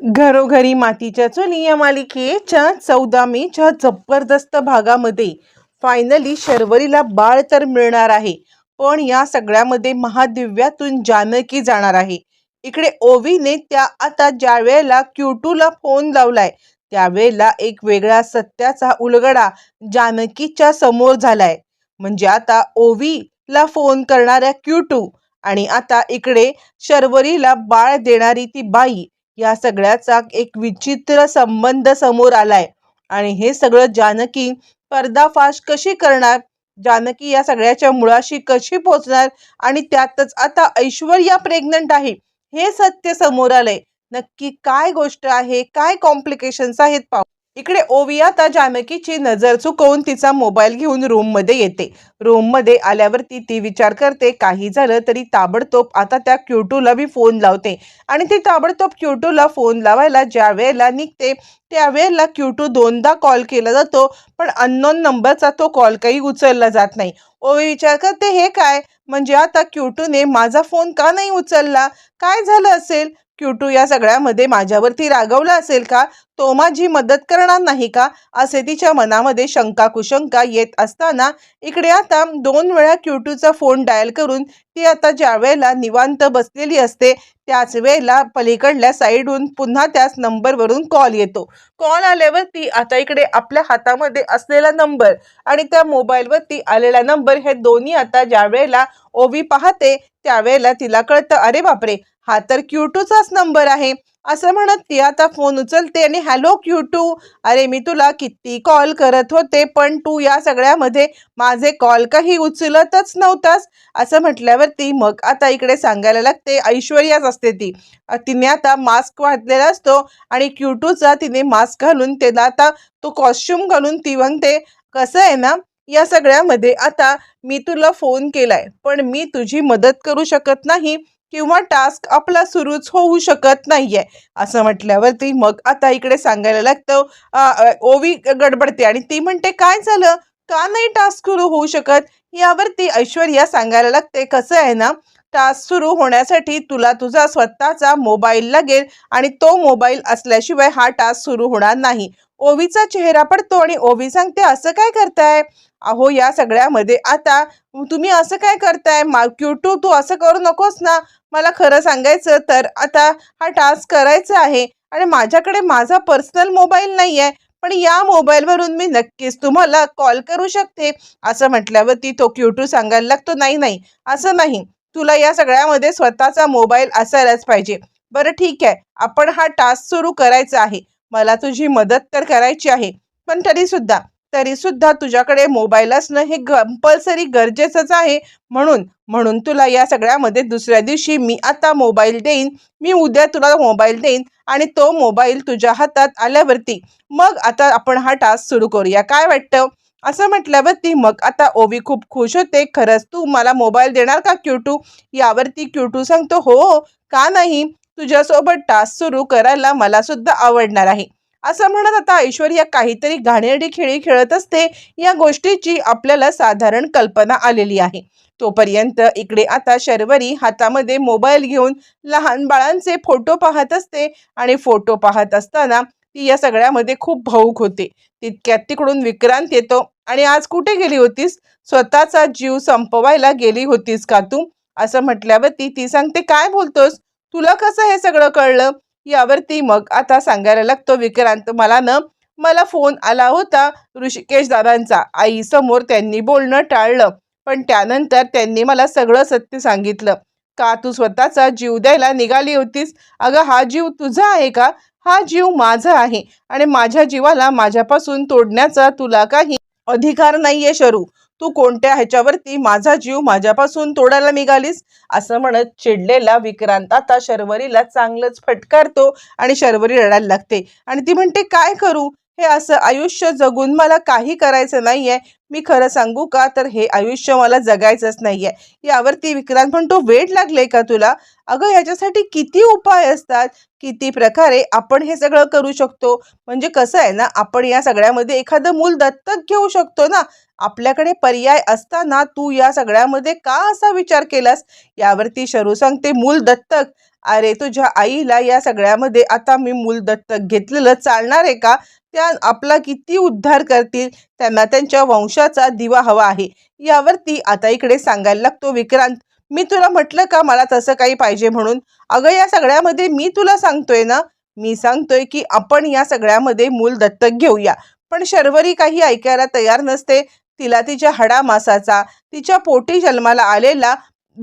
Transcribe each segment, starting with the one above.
घरोघरी मातीच्या चुली या मालिकेच्या चौदा मेच्या जबरदस्त भागामध्ये फायनली शर्वरीला बाळ तर मिळणार आहे. पण या सगळ्यामध्ये महादिव्यातून जानकी जाणार आहे. इकडे ओवीने त्या आता ज्या वेळेला क्यूटूला फोन लावलाय त्यावेळेला एक वेगळा सत्याचा उलगडा जानकीच्या समोर झालाय. म्हणजे आता ओवीला फोन करणाऱ्या क्यूटू आणि आता इकडे शर्वरीला बाळ देणारी ती बाई या सगळ्याचा एक विचित्र संबंध समोर आलाय. आणि हे सगळं जानकी पर्दाफाश कशी करणार? जानकी या सगळ्याच्या मुळाशी कशी पोचणार? आणि त्यातच आता ऐश्वर्या प्रेग्नंट आहे हे सत्य समोर आलंय. नक्की काय गोष्ट आहे? काय कॉम्प्लिकेशन्स आहेत पाहू. इकडे ओवी आता जानकीची नजर चुकवून तिचा मोबाईल घेऊन रूममध्ये येते. रूममध्ये आल्यावरती ती विचार करते काही झालं तरी ताबडतोब आता त्या क्युटूला बी फोन लावते. आणि ती ताबडतोब क्युटूला फोन लावायला ज्या वेळेला निघते त्यावेळेला क्युटू दोनदा कॉल केला जातो पण अननोन नंबरचा तो कॉल काही उचलला जात नाही. ओवी विचार करते हे काय? म्हणजे आता क्युटूने माझा फोन का नाही उचलला? काय झालं असेल? क्युटू या सगळ्यामध्ये माझ्यावरती रागवला असेल का? तो माझी मदत करणार नाही का? असे तिच्या मनामध्ये शंका कुशंका येत असताना इकडे आता दोन वेळा क्यूटूचा फोन डायल करून ती आता ज्या वेळेला निवांत बसलेली असते त्याच वेळेला पलीकडल्या साईडहून पुन्हा त्याच नंबरवरून कॉल येतो. कॉल आल्यावरती आता इकडे आपल्या हातामध्ये असलेला नंबर आणि त्या मोबाईलवरती आलेला नंबर हे दोन्ही आता ज्या वेळेला ओवी पाहते त्यावेळेला तिला कळतं अरे बापरे! हा तर क्यूटूचाच नंबर आहे. असं म्हणत ती आता फोन उचलते आणि हॅलो क्यू टू अरे मी तुला किती कॉल करत होते पण तू या सगळ्यामध्ये माझे कॉल काही उचलतच नव्हतास. असं म्हटल्यावरती मग आता इकडे सांगायला लागते ऐश्वर्याच असते ती. तिने आता मास्क घातलेला असतो आणि क्यू टूचा तिने मास्क घालून त्याला आता तो कॉस्ट्युम घालून ती म्हणते कसं आहे ना या सगळ्यामध्ये आता मी तुला फोन केलाय पण मी तुझी मदत करू शकत नाही. किंवा टास्क आपला सुरूच होऊ शकत नाहीये. असं म्हटल्यावरती मग आता इकडे सांगायला लागतं ओवी गडबडते आणि ती म्हणते काय झालं? का नाही टास्क सुरू होऊ शकत? यावरती ऐश्वर्या सांगायला लागते कसं आहे ना टास्क सुरू होण्यासाठी तुला तुझा स्वतःचा मोबाईल लागेल आणि तो मोबाईल असल्याशिवाय हा टास्क सुरू होणार नाही. ओवीचा चेहरा पडतो आणि ओवी सांगते असं काय करताय? अहो या सगळ्यामध्ये आता तुम्ही असं काय करताय? मा क्यूटू तू असं करू नकोस ना. मला खरं सांगायचं तर आता हा टास्क करायचा आहे आणि माझ्याकडे माझा पर्सनल मोबाईल नाही आहे पण या मोबाईलवरून मी नक्कीच तुम्हाला कॉल करू शकते. असं म्हटल्यावरती तो क्यूटू सांगायला लागतो नाही नाही असं नाही. तुला या सगळ्यामध्ये स्वतःचा मोबाईल असायलाच पाहिजे. बरं ठीक आहे. आपण हा टास्क सुरू करायचा आहे. मला तुझी मदत तर करायची आहे. पण तरीसुद्धा तरी सुद्धा तुझ्याकडे मोबाईल असणं हे कंपल्सरी गरजेचंच आहे. म्हणून म्हणून तुला या सगळ्यामध्ये दुसऱ्या दिवशी मी आता मोबाईल देईन. मी उद्या तुला मोबाईल देईन आणि तो मोबाईल तुझ्या हातात आल्यावरती मग आता आपण हा टास्क सुरू करूया. काय वाटतं? असं म्हटल्यावरती मग आता ओवी खूप खुश होते. खरंच तू मला मोबाईल देणार का क्यूटू? यावरती क्यूटू सांगतो हो का नाही? तुझ्यासोबत टास्क सुरू करायला मला सुद्धा आवडणार आहे. असं म्हणत आता ऐश्वर्या काहीतरी घाणेरडी खेळी खेळत असते. या गोष्टीची आपल्याला साधारण कल्पना आलेली आहे. तोपर्यंत इकडे आता शर्वरी हातामध्ये मोबाईल घेऊन लहान बाळांचे फोटो पाहत असते आणि फोटो पाहत असताना ती या सगळ्यामध्ये खूप भाऊक होते. तितक्यात तिकडून विक्रांत येतो आणि आज कुठे गेली होतीस? स्वतःचा जीव संपवायला गेली होतीस का तू? असं म्हटल्यावरती ती सांगते काय बोलतोस? तुला कसं हे सगळं कळलं? यावरती मग आता सांगायला लागतो विक्रांत. मला ना मला फोन आला होता ऋषिकेश दादांचा. आई समोर त्यांनी बोलणं टाळलं. पण त्यानंतर त्यांनी मला सगळं सत्य सांगितलं. का तू स्वतःचा जीव द्यायला निघाली होतीस? अगं हा जीव तुझा आहे का? हा जीव माझा आहे. आणि माझ्या जीवाला माझ्यापासून तोडण्याचा तुला काही अधिकार नाहीये शरू. तू कोणत्या ह्याच्यावरती माझा जीव माझ्यापासून तोडायला निघालीस? असं म्हणत चिडलेला विक्रांत आता शर्वरीला चांगलंच फटकारतो आणि शर्वरी रडायला लागते. आणि ती म्हणते काय करू? हे असं आयुष्य जगून मला काही करायचं नाहीये. मी खरं सांगू का? तर हे आयुष्य मला जगायचंच नाहीये. यावरती विक्रांत म्हणतो वेट लागले का तुला? अगं याच्यासाठी किती उपाय असतात. किती प्रकारे आपण हे सगळं करू शकतो. म्हणजे कसं आहे ना आपण या सगळ्यामध्ये एखादं मूल दत्तक घेऊ शकतो ना. आपल्याकडे पर्याय असताना तू या सगळ्यामध्ये का असा विचार केलास? यावरती शरू सांगते मूल दत्तक. अरे तुझ्या आईला या सगळ्यामध्ये आता मी मूल दत्तक घेतलेलं चालणार आहे का? त्या आपला किती उद्धार करतील? त्यांना त्यांच्या वंशाचा दिवा हवा आहे. यावरती आता इकडे सांगायला लागतो विक्रांत. मी तुला म्हटलं का मला तसं काही पाहिजे म्हणून? अगं या सगळ्यामध्ये मी तुला सांगतोय ना? मी सांगतोय की आपण या सगळ्यामध्ये मूल दत्तक घेऊया. पण शर्वरी काही ऐकायला तयार नसते. तिला तिच्या हाडामासाचा तिच्या पोटी जन्माला आलेला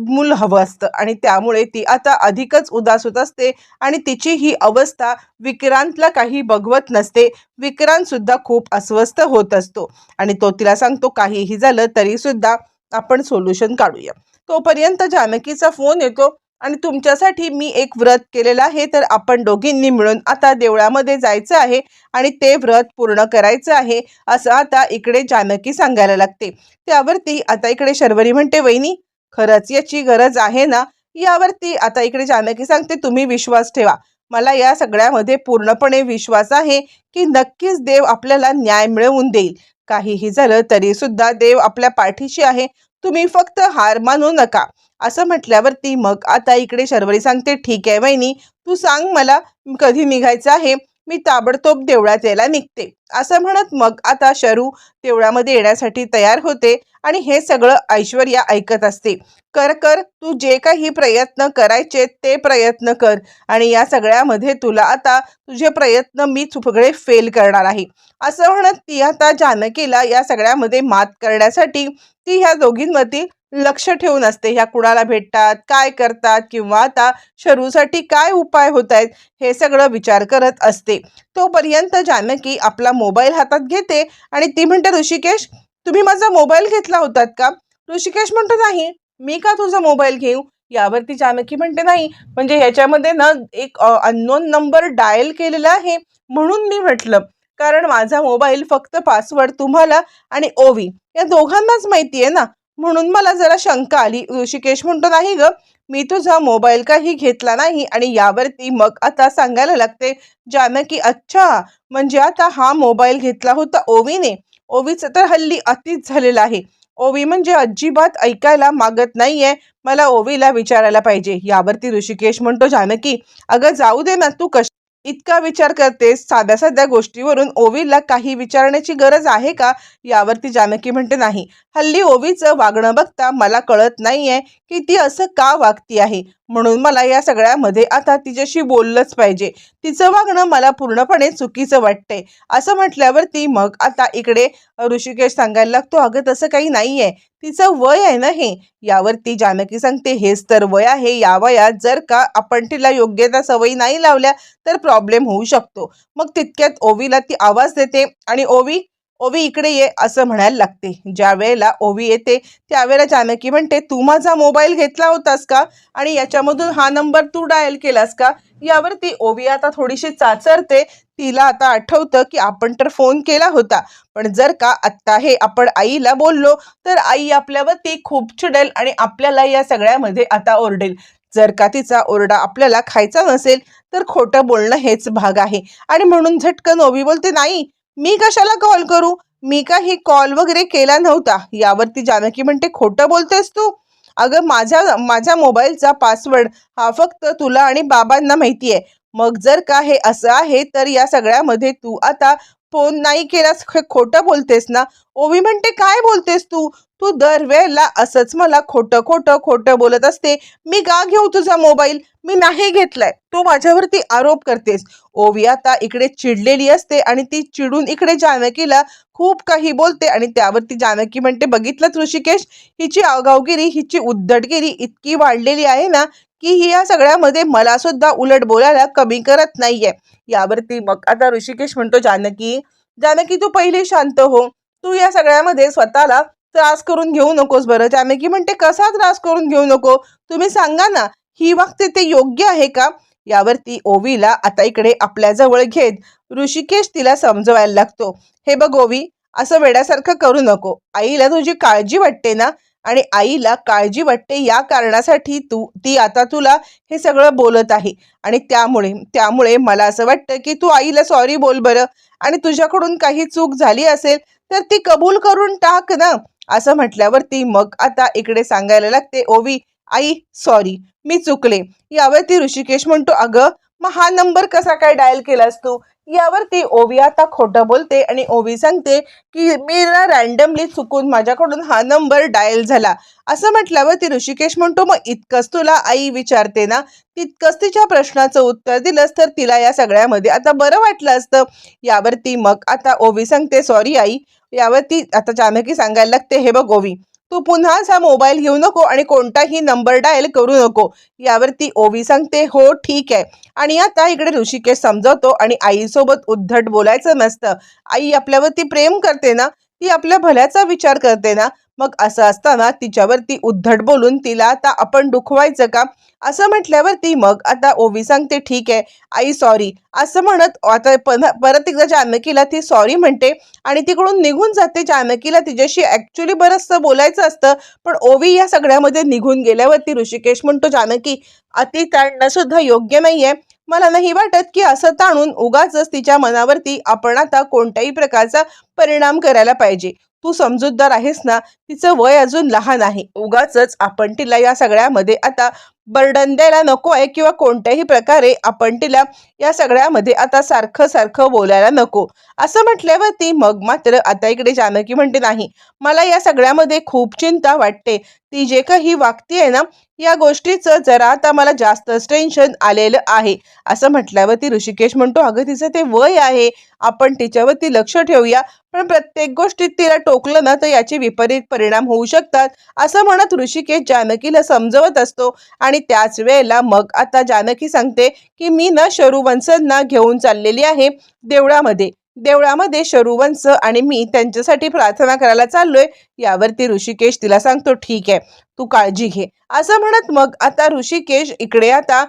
मूल हवं असतं. आणि त्यामुळे ती आता अधिकच उदास होत असते आणि तिची ही अवस्था विक्रांतला काही बघवत नसते. विक्रांतसुद्धा खूप अस्वस्थ होत असतो. आणि तो तिला सांगतो काहीही झालं तरीसुद्धा आपण सोल्युशन काढूया. तोपर्यंत जानकीचा फोन येतो आणि तुमच्यासाठी मी एक व्रत केलेलं आहे तर आपण दोघींनी मिळून आता देवळामध्ये जायचं आहे आणि ते व्रत पूर्ण करायचं आहे असं आता इकडे जानकी सांगायला लागते. त्यावरती आता इकडे शर्वरी म्हणते वहिनी खरंच याची गरज आहे ना? यावरती आता इकडे जानकी सांगते तुम्ही विश्वास ठेवा. मला या सगळ्यामध्ये पूर्णपणे विश्वास आहे की नक्कीच देव आपल्याला न्याय मिळवून देईल. काहीही झालं तरी सुद्धा देव आपल्या पाठीशी आहे. तुम्ही फक्त हार मानू नका. असं म्हटल्यावरती मग आता इकडे शर्वरी सांगते ठीक आहे वहिनी तू सांग मला कधी निघायचं आहे? मी ताबडतोब देवळात यायला निघते. असं म्हणत मग आता शरू देवळामध्ये येण्यासाठी तयार होते. आणि हे सगळं ऐश्वर्या ऐकत असते. कर कर तू जे काही प्रयत्न करायचे ते प्रयत्न कर आणि या सगळ्यामध्ये तुला आता तुझे प्रयत्न मी सगळे फेल करणार आहे. असं म्हणत ती आता जानकीला या सगळ्यामध्ये मात करण्यासाठी ती ह्या दोघींवरती लक्ष ठेवून असते. ह्या कुणाला भेटतात काय करतात किंवा आता शरूसाठी काय उपाय होत आहेत हे सगळं विचार करत असते. तोपर्यंत जानकी आपला मोबाईल हातात घेते आणि ती म्हणते ऋषिकेश तुम्ही माझा मोबाईल घेतला होतात का? ऋषिकेश म्हणतो नाही मी का तुझा मोबाईल घेऊ? यावरती जानकी म्हणते नाही म्हणजे ह्याच्यामध्ये ना एक अननोन नंबर डायल केलेला आहे म्हणून मी म्हटलं. कारण माझा मोबाईल फक्त पासवर्ड तुम्हाला आणि ओवी या दोघांनाच माहिती आहे ना? म्हणून मला जरा शंका आली. ऋषिकेश म्हणतो नाही ग मी तुझा मोबाईल काही घेतला नाही आणि यावरती मग आता सांगायला लागते. जानकी अच्छा म्हणजे आता हा मोबाईल घेतला होता ओवीने. ओवीचं तर हल्ली अतिच झालेलं आहे. ओवी म्हणजे अजिबात ऐकायला मागत नाहीये. मला ओवीला विचारायला पाहिजे. यावरती ऋषिकेश म्हणतो जानकी अगं जाऊ दे ना तू कश इतका विचार करतेस साध्या साध्या गोष्टीवरून ओवीला काही विचारण्याची गरज आहे का? यावरती जानकी म्हणते नाही. हल्ली ओवीचं वागणं बघता मला कळत नाहीये की ती असं का वागती आहे. म्हणून मला या सगळ्यामध्ये आता तिच्याशी बोललंच पाहिजे. तिचं वागणं मला पूर्णपणे चुकीचं वाटतंय. असं म्हटल्यावरती मग आता इकडे ऋषिकेश सांगायला लागतो अगं तसं काही नाहीये. तिचं वय आहे ना हे? यावरती जानकी सांगते हेच तर वय आहे या वयात जर का आपण तिला योग्य त्या सवयी नाही लावल्या तर प्रॉब्लेम होऊ शकतो. मग तितक्यात ओवीला ती आवाज देते आणि ओवी ओवी इकडे ये असं म्हणायला लागते. ज्या वेळेला ओवी येते त्यावेळेला जानकी म्हणते तू माझा मोबाईल घेतला होतास का? आणि याच्यामधून हा नंबर तू डायल केलास का? यावरती ओवी आता थोडीशी चाचरते. तिला आता आठवतं की आपण तर फोन केला होता. पण जर का आत्ता हे आपण आईला बोललो तर आई आपल्यावरती खूप चिडेल आणि आपल्याला या सगळ्यामध्ये आता ओरडेल. जर का तिचा ओरडा आपल्याला खायचा नसेल तर खोटं बोलणं हेच भाग आहे. आणि म्हणून झटकन ओवी बोलते नाही मी कशाला कॉल करू? मी काही कॉल वगैरे केला नव्हता? यावरती जानकी म्हणते खोटं बोलतेस तू? अगं माझ्या माझ्या मोबाईलचा पासवर्ड हा फक्त तुला आणि बाबांना माहिती आहे मग जर का हे असं आहे तर या सगळ्यामध्ये तू आता फोन नाही केलास. हे खोटं बोलतेस ना? ओवी म्हणते काय बोलतेस तू? तू दरवेळेला असंच मला खोटं खोटं खोटं बोलत असते. मी का घेऊ तुझा मोबाईल? मी नाही घेतलाय. तू माझ्यावरती आरोप करतेस. ओवी आता इकडे चिडलेली असते आणि ती चिडून इकडे जानकीला खूप काही बोलते आणि त्यावरती जानकी म्हणते बघितलं ऋषिकेश? हिची आगावगिरी हिची उद्धटगिरी इतकी वाढलेली आहे ना की ही या सगळ्यामध्ये मला सुद्धा उलट बोलायला कमी करत नाहीये. यावरती मग आता ऋषिकेश म्हणतो जानकी जानकी तू पहिली शांत हो. तू या सगळ्यामध्ये स्वतःला त्रास करून घेऊ नकोस बरं जानकी म्हणते कसा त्रास करून घेऊ नको? तुम्ही सांगा ना ही वागते ते योग्य आहे का? यावरती ओवीला आता इकडे आपल्याजवळ घेत ऋषिकेश तिला समजवायला लागतो. हे बघ ओवी असं वेड्यासारखं करू नको. आईला तुझी काळजी वाटते ना? आणि आईला काळजी वाटते या कारणासाठी तू ती आता तुला हे सगळं बोलत आहे. आणि त्यामुळे त्यामुळे मला असं वाटतं की तू आईला सॉरी बोल बरं. आणि तुझ्याकडून काही चूक झाली असेल तर ती कबूल करून टाक ना. असं म्हटल्यावरती मग आता इकडे सांगायला लागते ओवी आई सॉरी मी चुकले. यावरती ऋषिकेश म्हणतो अगं मग हा नंबर कसा काय डायल केलास तू? यावरती ओवी आता खोटं बोलते आणि ओवी सांगते की मी ना रॅन्डमली चुकून माझ्याकडून हा नंबर डायल झाला. असं म्हटल्यावर ती ऋषिकेश म्हणतो मग इतकंच तुला आई विचारते ना? तितकंच तिच्या प्रश्नाचं उत्तर दिलंस तर तिला या सगळ्यामध्ये आता बरं वाटलं असतं. यावरती मग आता ओवी सांगते सॉरी आई यावरती आता जानकी सांगायला लागते हे बघ ओवी तू पुन्हाच हा मोबाईल घेऊ नको आणि कोणताही नंबर डायल करू नको. यावरती ओवी सांगते हो ठीक आहे. आणि आता इकडे ऋषिकेश समजवतो आणि आईसोबत उद्धट बोलायचं नसतं आई आपल्यावरती प्रेम करते ना ती आपल्या भल्याचा विचार करते ना मग असं असताना तिच्यावरती उद्धट बोलून तिला आता आपण दुखवायचं का? असं म्हटल्यावरती मग आता ओवी सांगते ठीक आहे आई सॉरी असं म्हणत आता परत एकदा जानकीला ती सॉरी म्हणते आणि तिकडून निघून जाते. जानकीला तिच्याशी ॲक्च्युली बरंचसं बोलायचं असतं पण ओवी या सगळ्यामध्ये निघून गेल्यावरती ऋषिकेश म्हणतो जानकी अति ताणणं सुद्धा योग्य नाही आहे मला नाही वाटत की असं ताणून उगाच तिच्या मनावरती आपण आता कोणत्याही प्रकारचा परिणाम करायला पाहिजे. तू समजूतदार आहेस ना तिचं वय अजून लहान आहे. उगाच आपण तिला या सगळ्यामध्ये आता बर्डन द्यायला नको आहे किंवा कोणत्याही प्रकारे आपण तिला या सगळ्यामध्ये आता सारखं सारखं बोलायला नको. असं म्हटल्यावरती मग मात्र आता इकडे जानकी म्हणते नाही मला या सगळ्यामध्ये खूप चिंता वाटते. ती जे काही वागती आहे ना या गोष्टीचं जरा आता मला जास्तच टेन्शन आलेलं आहे. असं म्हटल्यावरती ऋषिकेश म्हणतो अगं तिचं ते वय आहे. आपण तिच्यावरती लक्ष ठेवूया. पण प्रत्येक गोष्टीत तिला टोकलं ना तर याचे विपरीत परिणाम होऊ शकतात. असं म्हणत ऋषिकेश जानकीला समजवत असतो आणि त्याच वेळेला मग आता जानकी सांगते की मी ना शरुवंशांना घेऊन चाललेली आहे देवळामध्ये. देवळामध्ये शरुवंश आणि मी त्यांच्यासाठी प्रार्थना करायला चाललोय. यावरती ऋषिकेश तिला सांगतो ठीक आहे तू काळजी घे. असं म्हणत मग आता ऋषिकेश इकडे आता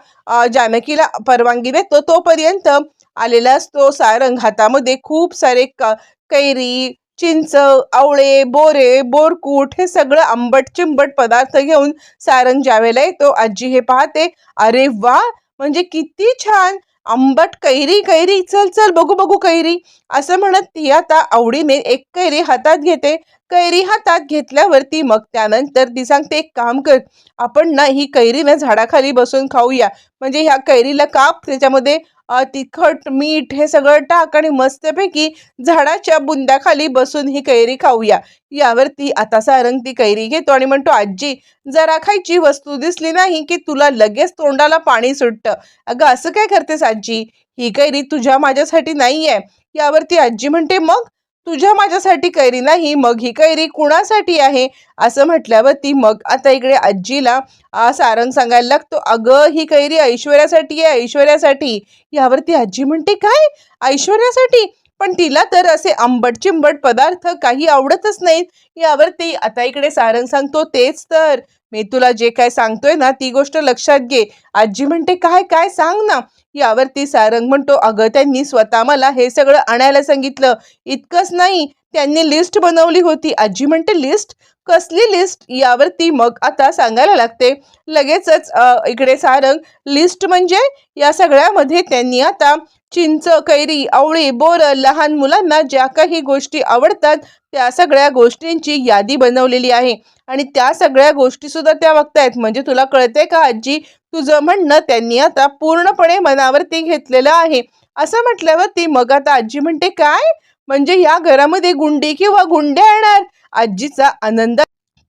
जानकीला परवानगी देतो. तोपर्यंत आलेला असतो सारंग. हातामध्ये खूप सारे क कैरी चिंच आवळे बोरे बोरकूट हे सगळं आंबट चिंबट पदार्थ घेऊन सारंग ज्यावेळेला येतो. आजी हे पाहते अरे वा! म्हणजे किती छान! आंबट कैरी कैरी चल चल बघू बघू कैरी. असं म्हणत ती आता आवडीने एक कैरी हातात घेते. कैरी हातात घेतल्यावरती मग त्यानंतर ती सांगते एक काम कर आपण ना ही कैरी ना झाडाखाली बसून खाऊया. म्हणजे ह्या कैरीला काप त्याच्यामध्ये तिखट मीठ हे सगळं टाक आणि मस्तपैकी झाडाच्या बुंद्याखाली बसून ही कैरी खाऊया. यावरती आता सारंग ती कैरी घेतो आणि म्हणतो आजी जरा खायची वस्तू दिसली नाही की तुला लगेच तोंडाला पाणी सुटतं. अगं असं काय करतेस आजी ही कैरी तुझ्या माझ्यासाठी नाहीये. यावरती आजी म्हणते मग? तुझ्या माझ्यासाठी कैरी नाही मग ही कैरी कुणासाठी आहे? असं म्हटल्यावरती मग आता इकडे आजीला आ, सारंग सांगायला लागतो अगं ही कैरी ऐश्वर्यासाठी आहे ऐश्वर्यासाठी. यावरती आजी म्हणते काय? ऐश्वर्यासाठी? पण तिला तर असे आंबट चिंबट पदार्थ काही आवडतच नाहीत. यावरती आता इकडे सारंग सांगतो तेच तर. मी तुला जे काय सांगतोय ना ती गोष्ट लक्षात घे. आजी म्हणते काय काय? सांग ना. यावरती सारंग म्हणतो अगं त्यांनी स्वतः मला हे सगळं आणायला सांगितलं. इतकंच नाही त्यांनी लिस्ट बनवली होती. आजी म्हणते लिस्ट कसली लिस्ट यावरती मग आता सांगायला लागते. लगेचच इकडे सारंग लिस्ट म्हणजे या सगळ्यामध्ये त्यांनी आता चिंच कैरी आवळी बोरं लहान मुलांना ज्या काही गोष्टी आवडतात त्या सगळ्या गोष्टींची यादी बनवलेली आहे. आणि त्या सगळ्या गोष्टीसुद्धा त्या बघतायत. म्हणजे तुला कळते का आजी? तुझं म्हणणं त्यांनी आता पूर्णपणे मनावरती घेतलेलं आहे. असं म्हटल्यावर ती मग आता आजी म्हणते काय? म्हणजे या घरामध्ये गुंडी किंवा गुंड्या येणार? आजीचा आनंद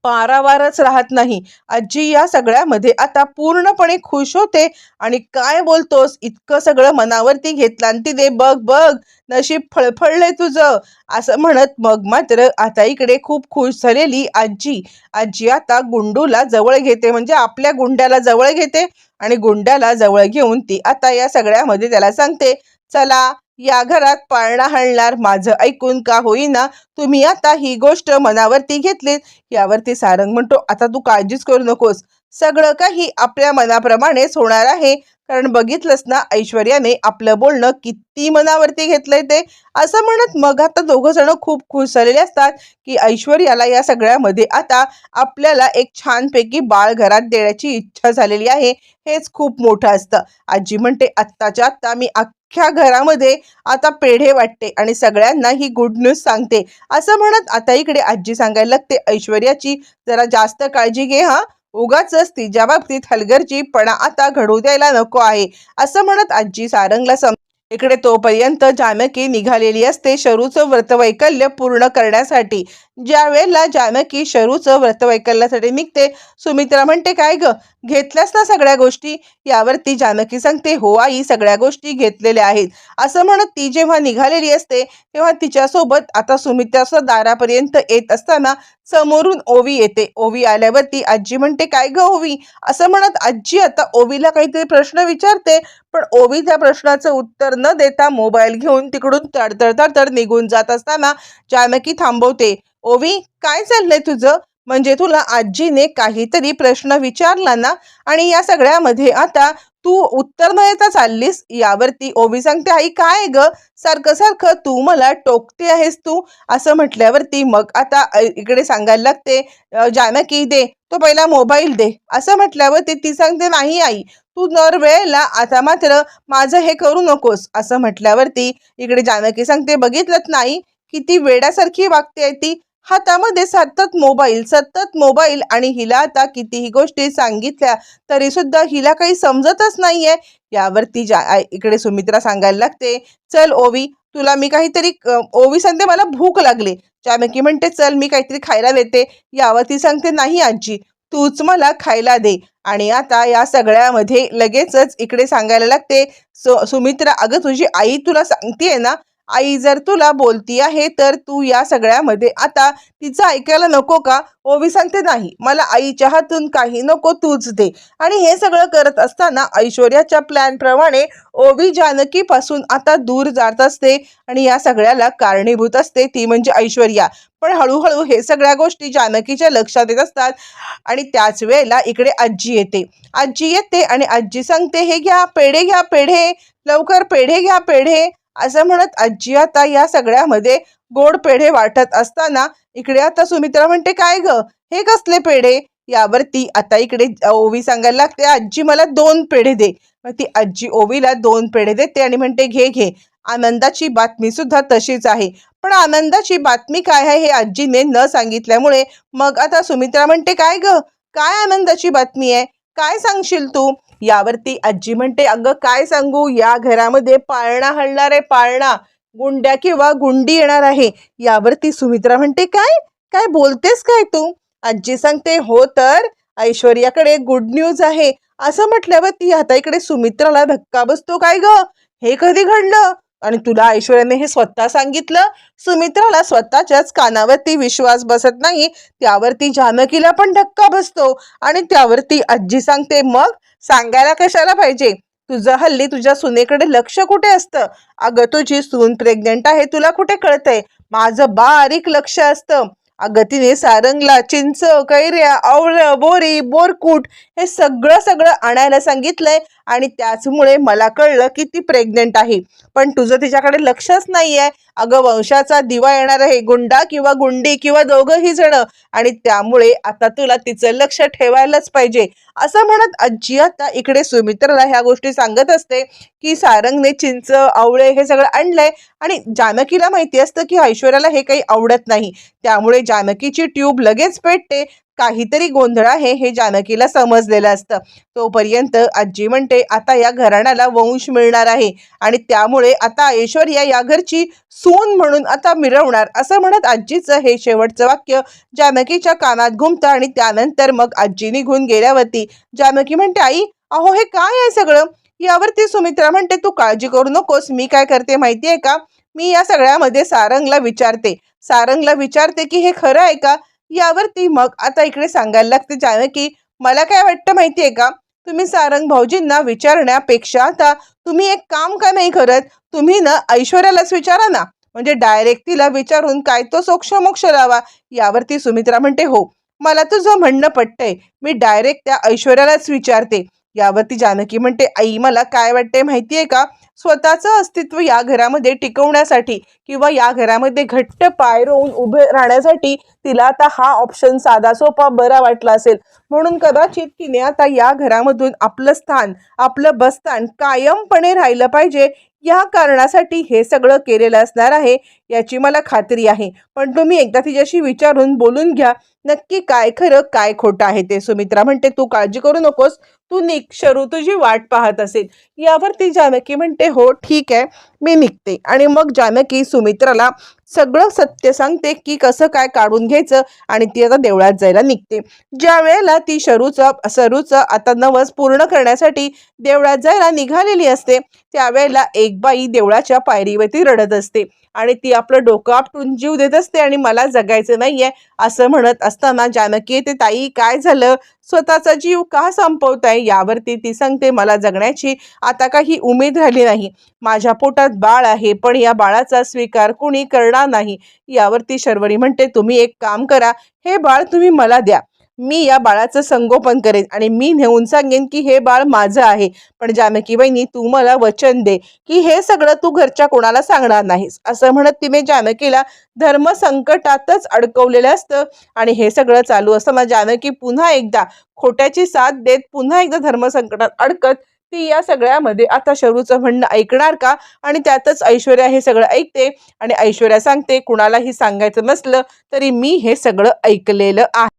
पारावारच राहत नाही. आजी या सगळ्यामध्ये आता पूर्णपणे खुश होते आणि काय बोलतोस? इतकं सगळं मनावरती घेतला आणि तिने बघ बघ नशीब फळफळले तुझं. असं म्हणत मग मात्र आता इकडे खूप खुश झालेली आजी. आजी आता गुंडूला जवळ घेते म्हणजे आपल्या गुंड्याला जवळ घेते आणि गुंड्याला जवळ घेऊन ती आता या सगळ्यामध्ये त्याला सांगते चला या घरात पाळणा हलणार माझं ऐकून का होईना? तुम्ही आता ही गोष्ट मनावरती घेतलीत. यावरती सारंग म्हणतो आता तू काळजीच करू नकोस. सगळं काही आपल्या मनाप्रमाणेच होणार आहे. कारण बघितलंच ना ऐश्वर्याने आपलं बोलणं किती मनावरती घेतलंय ते? असं म्हणत मग आता दोघं जण खूप खुश झालेले असतात की ऐश्वर्याला या सगळ्यामध्ये आता आपल्याला एक छानपैकी बाळ घरात देण्याची इच्छा झालेली आहे. हेच खूप मोठं असतं. आजी म्हणते आत्ताच्या आत्ता मी अख्ख्या घरामध्ये आता पेढे वाटते आणि सगळ्यांना ही गुड न्यूज सांगते. असं म्हणत आता इकडे आजी सांगायला लागते ऐश्वर्याची जरा जास्त काळजी घे हा. उगाच तिच्या बाबतीत हलगर्जीपणा आता घडू द्यायला नको आहे असं म्हणत आजी सारंगला सम इकडे तोपर्यंत जानकी निघालेली असते शरूचं व्रतवैकल्य पूर्ण करण्यासाठी. ज्या वेळेला जानकी शरूचं व्रतवैकल्यासाठी निघते सुमित्रा म्हणते काय ग? घेतल्यास ना सगळ्या गोष्टी? यावरती जानकी सांगते हो आई सगळ्या गोष्टी घेतलेल्या आहेत. असं म्हणत ती जेव्हा निघालेली असते तेव्हा तिच्यासोबत आता सुमित्रा सुद्धा दारापर्यंत येत असताना समोरून ओवी येते. ओवी आल्यावरती आजी म्हणते काय ग ओवी? असं म्हणत आजी आता ओवीला काहीतरी प्रश्न विचारते पण ओवी त्या प्रश्नाचं उत्तर न देता मोबाईल घेऊन तिकडून तडतड तडतड निघून जात असताना जानकी थांबवते. ओवी काय चाललंय तुझं? म्हणजे तुला आजीने काहीतरी प्रश्न विचारला ना? आणि या सगळ्यामध्ये आता तू उत्तर न येता चाललीस यावरती ओवी सांगते आई काय ग? सारखं सारखं तू मला टोकते आहेस तू? असं म्हटल्यावरती मग आता इकडे सांगायला लागते जानकी दे तो पहिला मोबाईल दे. असं म्हटल्यावरती ती सांगते नाही आई तू दर वेळेला आता मात्र माझं हे करू नकोस. असं म्हटल्यावरती इकडे जानकी सांगते बघितलंच नाही? किती वेड्यासारखी वागते ती. हातामध्ये सतत मोबाईल सतत मोबाईल आणि हिला आता कितीही गोष्टी सांगितल्या तरी सुद्धा हिला काही समजतच नाहीये. यावरती जा इकडे सुमित्रा सांगायला लागते चल ओवी तुला मी काहीतरी ओवी सांगते मला भूक लागली. जानकी म्हणते चल मी काहीतरी खायला देते. यावरती सांगते नाही आजी तूच मला खायला दे. आणि आता या सगळ्यामध्ये लगेचच इकडे सांगायला लागते सु सुमित्रा अगं तुझी आई तुला सांगतेय ना आई जर तुला बोलती आहे तर तू या सगळ्यामध्ये आता तिचं ऐकायला नको का? हो, ओवी सांगते नाही. मला आईच्या हातून काही नको तूच दे. आणि हे सगळं करत असताना ऐश्वर्याच्या प्लॅनप्रमाणे ओवी जानकीपासून आता दूर जात असते आणि या सगळ्याला कारणीभूत असते ती म्हणजे ऐश्वर्या. पण हळूहळू हे सगळ्या गोष्टी जानकीच्या लक्षात येत असतात आणि त्याच वेळेला इकडे आजी येते. आजी येते आणि आजी सांगते हे घ्या पेढे घ्या पेढे. लवकर पेढे घ्या पेढे. असं म्हणत आजी आता या सगळ्यामध्ये गोड पेढे वाटत असताना इकडे आता सुमित्रा म्हणते काय ग? हे कसले पेढे? यावरती आता इकडे ओवी सांगायला लागते आजी मला दोन पेढे दे. मग ती आजी ओवीला दोन पेढे देते आणि म्हणते घे घे. आनंदाची बातमी सुद्धा तशीच आहे. पण आनंदाची बातमी काय आहे हे आजीने न सांगितल्यामुळे मग आता सुमित्रा म्हणते काय ग? काय आनंदाची बातमी आहे? काय सांगशील तू? यावरती आजी म्हणते अगं काय सांगू? या घरामध्ये पाळणा हलणार आहे पाळणा. गुंड्या किंवा गुंडी येणार आहे. यावरती सुमित्रा म्हणते काय? काय बोलतेस काय तू? आजी सांगते हो तर ऐश्वर्याकडे गुड न्यूज आहे. असं म्हटल्यावर ती आता इकडे सुमित्राला धक्का बसतो. काय ग? हे कधी घडलं? आणि तुला ऐश्वर्याने हे स्वतः सांगितलं? सुमित्राला स्वतःच्याच कानावरती विश्वास बसत नाही. त्यावरती जानकीला पण धक्का बसतो. आणि त्यावरती आजी सांगते मग सांगायला कशाला पाहिजे? तुझं हल्ली तुझ्या सुनेकडे लक्ष कुठे असतं? अगं तुझी सून प्रेग्नेंट आहे तुला कुठे कळतंय? माझं बारीक लक्ष असतं. अगं तिने सारंगला चिंच कैऱ्या आवळं बोरी बोरकूट हे सगळं सगळं आणायला सांगितलंय. आणि त्याचमुळे मला कळलं की ती प्रेग्नेंट आहे. पण तुझं तिच्याकडे लक्षच नाही आहे अगं वंशाचा दिवा येणार आहे. गुंडा किंवा गुंडी किंवा दोघंही जण. आणि त्यामुळे आता तुला तिचं लक्ष ठेवायलाच पाहिजे. असं म्हणत आजी आता इकडे सुमित्राला ह्या गोष्टी सांगत असते की सारंगने चिंच आवळे हे सगळं आणलंय. आणि जानकीला माहिती असतं की ऐश्वर्याला हे काही आवडत नाही. त्यामुळे जानकीची ट्यूब लगेच पेटते. काहीतरी गोंधळ आहे हे जानकीला समजलेलं असतं. तोपर्यंत आजी म्हणते आता या घराण्याला वंश मिळणार आहे आणि त्यामुळे आता ऐश्वर्या या घरची सून म्हणून आता मिरवणार. असं म्हणत आजीचं हे शेवटचं वाक्य जानकीच्या कानात घुमतं आणि त्यानंतर मग आजी निघून गेल्यावरती जानकी म्हणते आई अहो हे काय आहे सगळं? यावरती सुमित्रा म्हणते तू काळजी करू नकोस मी काय करते माहितीये का? मी या सगळ्यामध्ये सारंगला विचारते. सारंगला विचारते की हे खरं आहे का? यावरती मग आता इकडे सांगायला लागते जानकी मला काय वाटतं माहितीये का? तुम्ही सारंग भाऊजींना विचारण्यापेक्षा आता तुम्ही एक काम का नाही करत? तुम्ही ना ऐश्वर्यालाच विचारा ना. म्हणजे डायरेक्ट तिला विचारून काय तो सोक्ष मोक्ष लावा यावरती सुमित्रा म्हणते हो मला तुझं म्हणणं पटतंय. मी डायरेक्ट त्या ऐश्वर्यालाच विचारते. यावरती जानकी म्हणते आई मला काय वाटते माहितीये का? स्वतःचं अस्तित्व या घरामध्ये टिकवण्यासाठी किंवा या घरामध्ये घट्ट पाय रोवून उभे राहण्यासाठी तिला आता हा ऑप्शन साधा सोपा बरा वाटला असेल. म्हणून कदाचित तिने आता या घरामधून आपलं स्थान आपलं बस्तान कायमपणे राहिलं पाहिजे. या कारणासाठी हे सगळं केलेलं असणार आहे याची मला खात्री आहे. पण तुम्ही एकदा तिच्याशी विचारून बोलून घ्या नक्की काय खरं काय खोटं आहे ते. सुमित्रा म्हणते तू काळजी करू नकोस तू निघ शरू तुझी वाट पाहत असेल. यावरती जानकी म्हणते हो ठीक आहे मी निघते. आणि मग जानकी सुमित्राला सगळं सत्य सांगते की कसं काय काढून घ्यायचं आणि ती आता देवळात जायला निघते. ज्या वेळेला ती शरूचं सरूचं आता नवस पूर्ण करण्यासाठी देवळात जायला निघालेली असते त्यावेळेला एक बाई देवळाच्या पायरीवरती रडत असते आणि ती आपलं डोकं आपटून जीव देत असते आणि मला जगायचं नाहीये असं म्हणत असताना जानकी येते ताई काय झालं? स्वतःचा जीव का संपवताय यावरती ती सांगते मला जगण्याची आता काही उमेद राहिली नाही. माझ्या पोटात बाळ आहे पण या बाळाचा स्वीकार कुणी करणार नाही. यावरती शर्वरी म्हणते तुम्ही एक काम करा हे बाळ तुम्ही मला द्या. मी या बाळाचं संगोपन करेन आणि मी नेऊन सांगेन की हे बाळ माझं आहे. पण जानकी बहिणी तू मला वचन दे की हे सगळं तू घरच्या कोणाला सांगणार नाहीस. असं म्हणत तिने जानकीला धर्म संकटातच अडकवलेलं असतं आणि हे सगळं चालू असताना जानकी पुन्हा एकदा खोट्याची साथ देत पुन्हा एकदा धर्मसंकटात अडकत ती या सगळ्यामध्ये आता शरूचं म्हणणं ऐकणार का? आणि त्यातच ऐश्वर्या हे सगळं ऐकते आणि ऐश्वर्या सांगते कुणालाही सांगायचं नसलं तरी मी हे सगळं ऐकलेलं आहे.